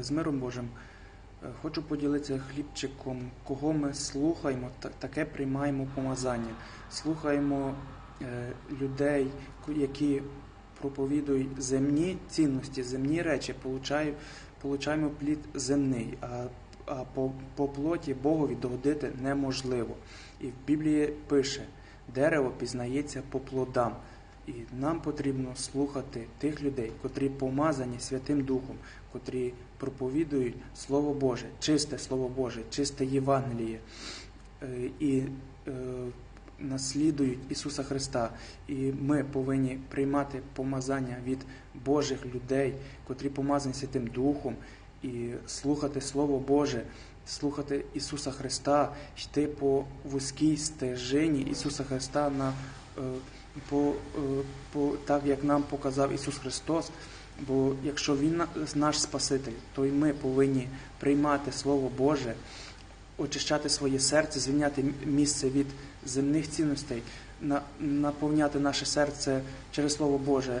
З миром Божим. Е, Хочу поділитися хлібчиком, кого ми слухаємо, та- таке приймаємо помазання. Слухаємо е, людей, які проповідують земні цінності, земні речі, получаємо, плід земний, а, по плоті Богові догодити неможливо. І в Біблії пише: дерево пізнається по плодам. І нам потрібно слухати тих людей, котрі помазані Святим Духом, котрі проповідують Слово Боже, чисте Слово Боже, чисте Євангеліє е, і е, наслідують Ісуса Христа. І ми повинні приймати помазання від Божих людей, котрі помазані Святим Духом, і слухати Слово Боже, слухати Ісуса Христа, йти по вузькій стежині Ісуса Христа на по, е, по так, як нам показав Ісус Христос. Бо якщо Він наш Спаситель, то й ми повинні приймати Слово Боже, очищати своє серце, звільняти місце від земних цінностей, на- наповняти наше серце через Слово Боже,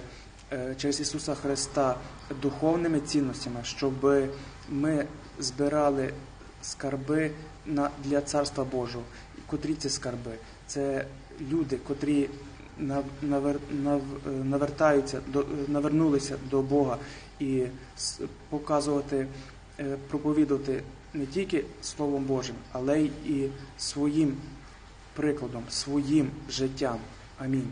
е, через Ісуса Христа духовними цінностями, щоб ми збирали скарби на, для Царства Божого. Котрі ці скарби? Це люди, котрі е, навертаються е, навернулися до Бога і показувати, е, проповідувати не тільки Словом Божим, але й своїм прикладом, своїм життям. Амінь.